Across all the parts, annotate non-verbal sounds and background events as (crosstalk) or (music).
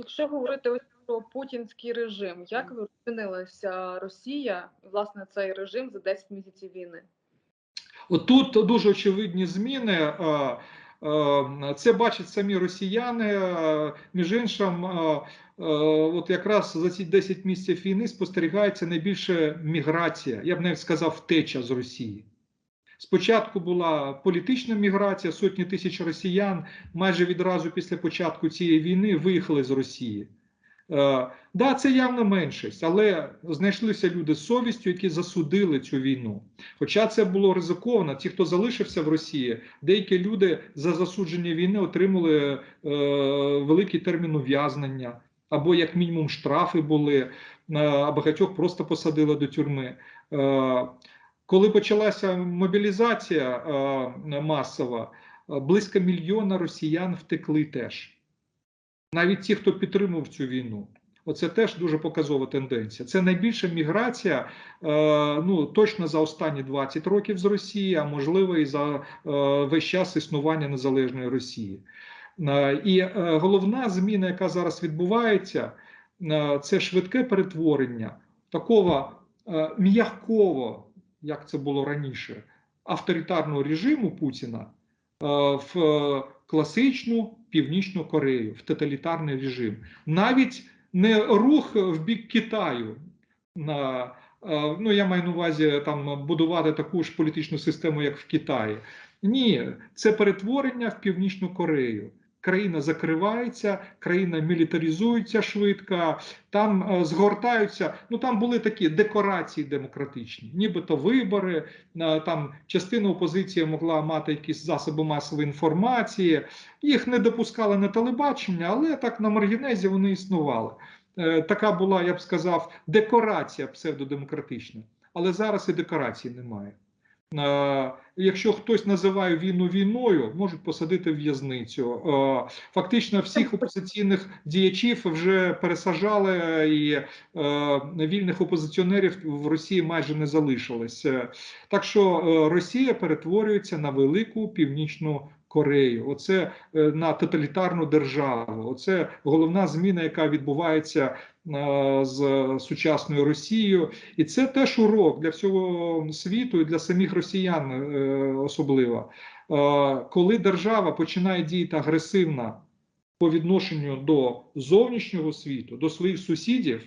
Якщо говорити ось про путінський режим, як змінилася Росія, власне, цей режим за 10 місяців війни? Отут дуже очевидні зміни. Це бачать самі росіяни. Між іншим, от якраз за ці 10 місяців війни спостерігається найбільше міграція, я б навіть сказав, втеча з Росії. Спочатку була політична міграція, сотні тисяч росіян майже відразу після початку цієї війни виїхали з Росії. Е, да, це явно меншість, але знайшлися люди з совістю, які засудили цю війну. Хоча це було ризиковано, ті, хто залишився в Росії, деякі люди за засудження війни отримали е, великий термін ув'язнення, або як мінімум штрафи були, е, а багатьох просто посадили до тюрми. Коли почалася мобілізація е, масова, е, близько мільйона росіян втекли теж. Навіть ті, хто підтримував цю війну. Оце теж дуже показова тенденція. Це найбільша міграція, е, ну точно за останні 20 років з Росії, а можливо і за весь час існування незалежної Росії. І головна зміна, яка зараз відбувається, це швидке перетворення такого м'якого, як це було раніше, авторитарного режиму Путіна е, в класичну Північну Корею, в тоталітарний режим. Навіть не рух в бік Китаю. На, е, ну, я маю на увазі там будувати таку ж політичну систему, як в Китаї. Ні, це перетворення в Північну Корею. Країна закривається, країна мілітаризується швидко, там е, згортаються. Ну там були такі декорації демократичні, нібито вибори. е, Там частина опозиції могла мати якісь засоби масової інформації. Їх не допускали на телебачення, але так на маргінезі вони існували. Е, Така була, я б сказав, декорація псевдодемократична. Але зараз і декорації немає. Якщо хтось називає війну війною, можуть посадити в в'язницю. Фактично всіх опозиційних діячів вже пересажали, і вільних опозиціонерів в Росії майже не залишилось. Так що Росія перетворюється на велику північну Корею. Оце е, на тоталітарну державу. Оце головна зміна, яка відбувається е, з сучасною Росією, і це теж урок для всього світу і для самих росіян, е, особливо. Коли держава починає діяти агресивно по відношенню до зовнішнього світу, до своїх сусідів,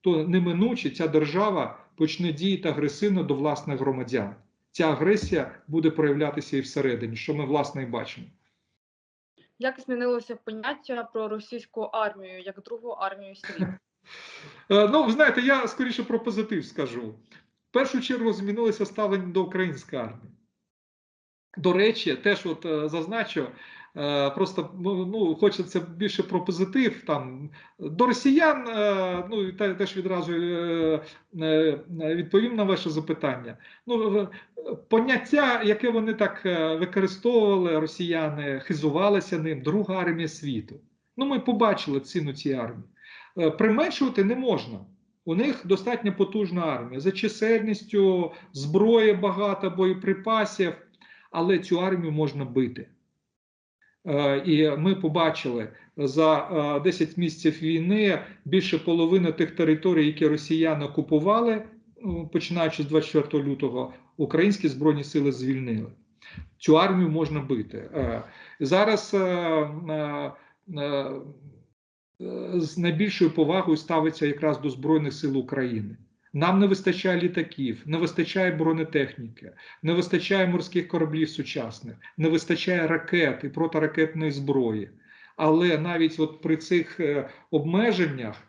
то неминуче ця держава почне діяти агресивно до власних громадян. Ця агресія буде проявлятися і всередині, що ми власне і бачимо. Як змінилося поняття про російську армію як другу армію світу? (laughs) Е, Ну, знаєте, я скоріше про позитив скажу. В першу чергу змінилося ставлення до української армії. До речі, теж от е, зазначу, просто ну, ну, хочеться більше про позитив. Там до росіян, е, ну теж відразу е, е, відповім на ваше запитання. Ну, е, поняття, яке вони так е, використовували, росіяни хизувалися ним, друга армія світу. Ну, ми побачили ціну цієї армії. Е, Применшувати не можна. У них достатньо потужна армія за чисельністю, зброї багато, боєприпасів, але цю армію можна бити. Е, І ми побачили за е, 10 місяців війни більше половини тих територій, які росіяни окупували, ну, починаючи з 24 лютого, українські збройні сили звільнили. Цю армію можна бити. Е, Зараз е, е, е, з найбільшою повагою ставиться якраз до Збройних сил України. Нам не вистачає літаків, не вистачає бронетехніки, не вистачає морських кораблів сучасних, не вистачає ракет і протиракетної зброї. Але навіть от при цих е, обмеженнях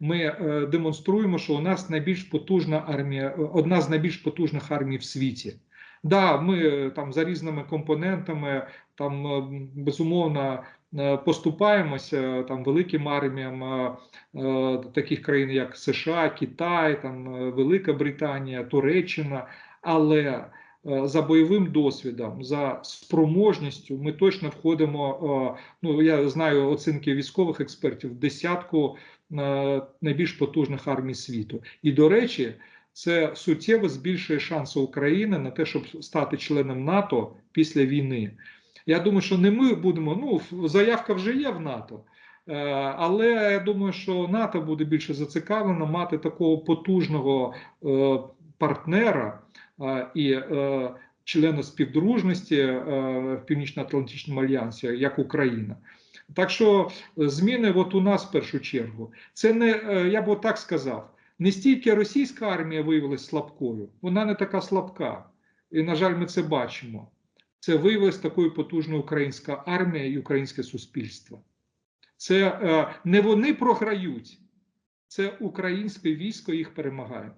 ми е, демонструємо, що у нас найбільш потужна армія, одна з найбільш потужних армій в світі. Да, ми е, там за різними компонентами, там е, безумовно е, поступаємося там великим арміям таких країн, як США, Китай, там Велика Британія, Туреччина. Але за бойовим досвідом, за спроможністю, ми точно входимо. Ну я знаю оцінки військових експертів в десятку найбільш потужних армій світу. І до речі, це суттєво збільшує шанси України на те, щоб стати членом НАТО після війни. Я думаю, що не ми будемо. Ну, заявка вже є в НАТО. Е, Але я думаю, що НАТО буде більше зацікавлено мати такого потужного е, партнера е, і члена співдружності в Північно-Атлантичному альянсі, як Україна. Так що зміни от у нас в першу чергу. Це не я б так сказав. Не стільки російська армія виявилася слабкою, вона не така слабка. І, на жаль, ми це бачимо. Це виявилася такою потужною українська армія і українське суспільство. Це е, не вони програють, це українське військо їх перемагає.